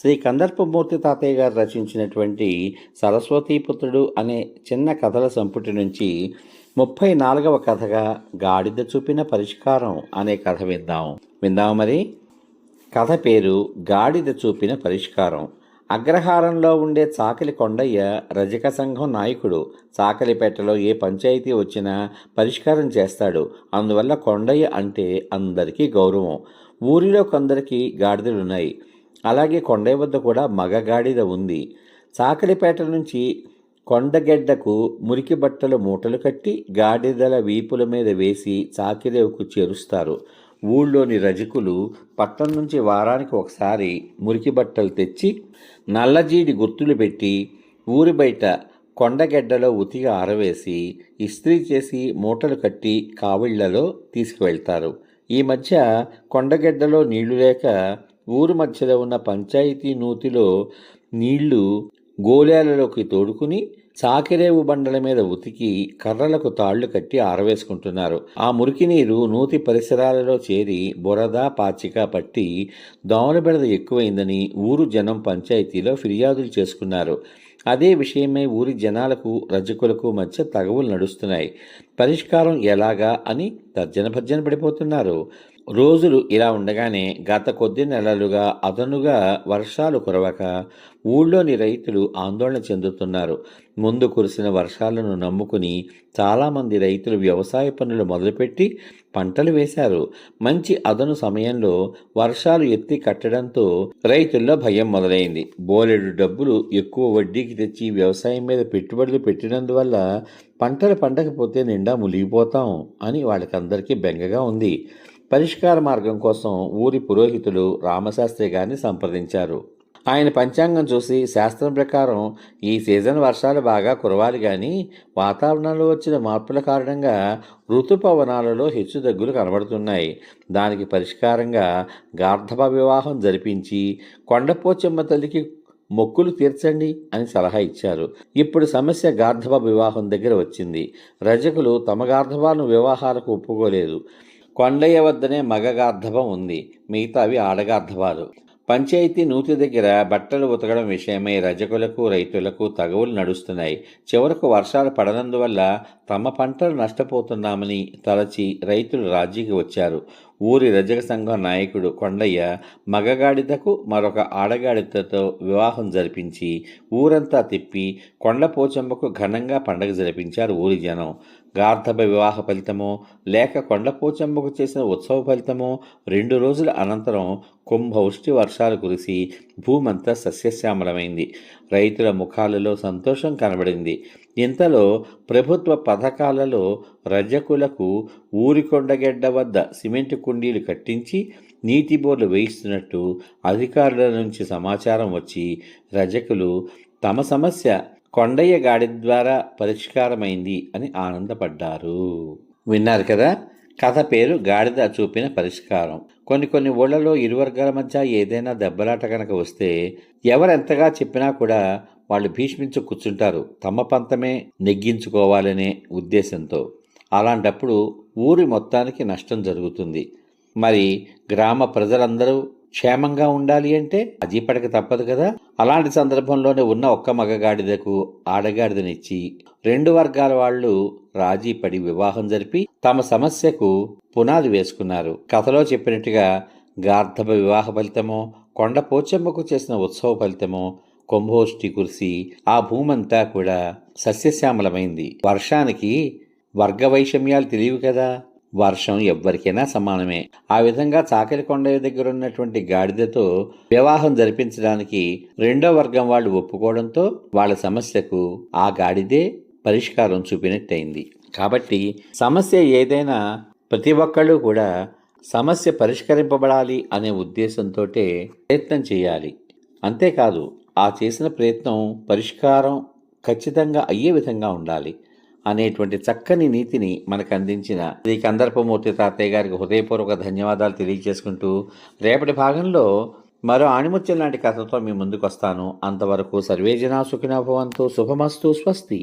శ్రీ కందర్పమూర్తి తాతయ్య గారు రచించినటువంటి సరస్వతీపుత్రుడు అనే చిన్న కథల సంపుటి నుంచి ముప్పై నాలుగవ కథగా గాడిద చూపిన పరిష్కారం అనే కథ విందాం. విందాం మరి? కథ పేరు గాడిద చూపిన పరిష్కారం. అగ్రహారంలో ఉండే చాకలి కొండయ్య రజక సంఘం నాయకుడు. చాకలిపేటలో ఏ పంచాయతీ వచ్చినా పరిష్కారం చేస్తాడు. అందువల్ల కొండయ్య అంటే అందరికీ గౌరవం. ఊరిలో కొందరికి గాడిదలున్నాయి. అలాగే కొండ వద్ద కూడా మగగాడిద ఉంది. చాకలిపేట నుంచి కొండగెడ్డకు మురికి బట్టలు మూటలు కట్టి గాడిదల వీపుల మీద వేసి చాకిరేవుకు చేరుస్తారు. ఊళ్ళోని రజకులు పట్టణం నుంచి వారానికి ఒకసారి మురికి బట్టలు తెచ్చి నల్లజీడి గుర్తులు పెట్టి ఊరి బయట కొండగెడ్డలో ఉతిగా ఆరవేసి ఇస్త్రీ చేసి మూటలు కట్టి కావిళ్ళలో తీసుకువెళ్తారు. ఈ మధ్య కొండగెడ్డలో నీళ్ళు లేక ఊరు మధ్యలో ఉన్న పంచాయతీ నూతిలో నీళ్ళు గోళాలలోకి తోడుకుని చాకిరేవు బండల మీద ఉతికి కర్రలకు తాళ్ళు కట్టి ఆరవేసుకుంటున్నారు. ఆ మురికి నీరు నూతి పరిసరాలలో చేరి బురద పాచిక పట్టి దోమల బెడద ఎక్కువైందని ఊరు జనం పంచాయతీలో ఫిర్యాదులు చేసుకున్నారు. అదే విషయమై ఊరి జనాలకు రజకులకు మధ్య తగవులు నడుస్తున్నాయి. పరిష్కారం ఎలాగా అని తర్జన భర్జన పడిపోతున్నారు. రోజులు ఇలా ఉండగానే గత కొద్ది నెలలుగా అదనుగా వర్షాలు కురవక ఊళ్ళోని రైతులు ఆందోళన చెందుతున్నారు. ముందు కురిసిన వర్షాలను నమ్ముకుని చాలామంది రైతులు వ్యవసాయ పనులు మొదలుపెట్టి పంటలు వేశారు. మంచి అదను సమయంలో వర్షాలు ఎత్తి కట్టడంతో రైతుల్లో భయం మొదలైంది. బోలెడు డబ్బులు ఎక్కువ వడ్డీకి తెచ్చి వ్యవసాయం మీద పెట్టుబడులు పెట్టినందువల్ల పంటలు పండకపోతే నిండా మునిగిపోతాం అని వాళ్ళకందరికీ బెంగగా ఉంది. పరిష్కార మార్గం కోసం ఊరి పురోహితులు రామశాస్త్రి గారిని సంప్రదించారు. ఆయన పంచాంగం చూసి శాస్త్రం ప్రకారం ఈ సీజన్ వర్షాలు బాగా కురవాలి కానీ వాతావరణంలో వచ్చిన మార్పుల కారణంగా ఋతుపవనాలలో హెచ్చుతగ్గులు కనబడుతున్నాయి. దానికి పరిష్కారంగా గార్ధప వివాహం జరిపించి కొండపోచమ్మ తల్లికి మొక్కులు తీర్చండి అని సలహా ఇచ్చారు. ఇప్పుడు సమస్య గార్ధప వివాహం దగ్గర వచ్చింది. రజకులు తమ గార్ధవాలను వివాహాలకు ఒప్పుకోలేదు. కొండయ్య వద్దనే మగ గార్ధవం ఉంది. మిగతావి ఆడగార్ధవాలు పంచాయతీ నూతి దగ్గర బట్టలు ఉతకడం విషయమై రజకులకు రైతులకు తగవులు నడుస్తున్నాయి. చివరకు వర్షాలు పడనందువల్ల తమ పంటలు నష్టపోతున్నామని తలచి రైతులు రాజీకి వచ్చారు. ఊరి రజక సంఘం నాయకుడు కొండయ్య మగగాడిదకు మరొక ఆడగాడిదతో వివాహం జరిపించి ఊరంతా తిప్పి కొండపోచమ్మకు ఘనంగా పండగ జరిపించారు ఊరి జనం. గార్ధభ వివాహ ఫలితమో లేక కొండపోచమ్మకు చేసిన ఉత్సవ ఫలితమో రెండు రోజుల అనంతరం కుంభవృష్టి వర్షాలు కురిసి భూమంతా సస్యశ్యామలమైంది. రైతుల ముఖాలలో సంతోషం కనబడింది. ఇంతలో ప్రభుత్వ పథకాలలో రజకులకు ఊరికొండగెడ్డ వద్ద సిమెంట్ కుండీలు కట్టించి నీటి బోర్లు వేయిస్తున్నట్టు అధికారుల నుంచి సమాచారం వచ్చి రజకులు తమ సమస్య కొండయ్య గాడి ద్వారా పరిష్కారమైంది అని ఆనందపడ్డారు. విన్నారు కదా? కథ పేరు గాడిద చూపిన పరిష్కారం. కొన్ని కొన్ని ఊళ్ళలో ఇరు వర్గాల మధ్య ఏదైనా దెబ్బలాట కనుక వస్తే ఎవరెంతగా చెప్పినా కూడా వాళ్ళు భీష్మించి కూర్చుంటారు. తమ పంతమే నెగ్గించుకోవాలనే ఉద్దేశంతో. అలాంటప్పుడు ఊరి మొత్తానికి నష్టం జరుగుతుంది. మరి గ్రామ ప్రజలందరూ క్షేమంగా ఉండాలి అంటే అజీపడక తప్పదు కదా. అలాంటి సందర్భంలోనే ఉన్న ఒక్క మగగాడిదకు ఆడగాడిదనిచ్చి రెండు వర్గాల వాళ్ళు రాజీ పడి వివాహం జరిపి తమ సమస్యకు పునాది వేసుకున్నారు. కథలో చెప్పినట్టుగా గార్ధప వివాహ ఫలితమో కొండ పోచమ్మకు చేసిన ఉత్సవ ఫలితమో కుంభోష్టి కురిసి ఆ భూమంతా కూడా సస్యశ్యామలమైంది. వర్షానికి వర్గ వైషమ్యాలు తెలియవు కదా. వర్షం ఎవ్వరికైనా సమానమే. ఆ విధంగా చాకలి కొండ దగ్గర ఉన్నటువంటి గాడిదతో వివాహం జరిపించడానికి రెండో వర్గం వాళ్ళు ఒప్పుకోవడంతో వాళ్ళ సమస్యకు ఆ గాడిదే పరిష్కారం చూపినట్టయింది. కాబట్టి సమస్య ఏదైనా ప్రతి ఒక్కళ్ళు కూడా సమస్య పరిష్కరింపబడాలి అనే ఉద్దేశంతో ప్రయత్నం చేయాలి. అంతేకాదు ఆ చేసిన ప్రయత్నం పరిష్కారం ఖచ్చితంగా అయ్యే విధంగా ఉండాలి. అనేటువంటి చక్కని నీతిని మనకు అందించిన శ్రీ కందర్పమూర్తి తాతయ్య గారికి హృదయపూర్వక ధన్యవాదాలు తెలియజేసుకుంటూ రేపటి భాగంలో మరో ఆణిముత్యం లాంటి కథతో మీ ముందుకు వస్తాను అంతవరకు సర్వేజనా సుఖినో భవంతు. శుభమస్తు. స్వస్తి.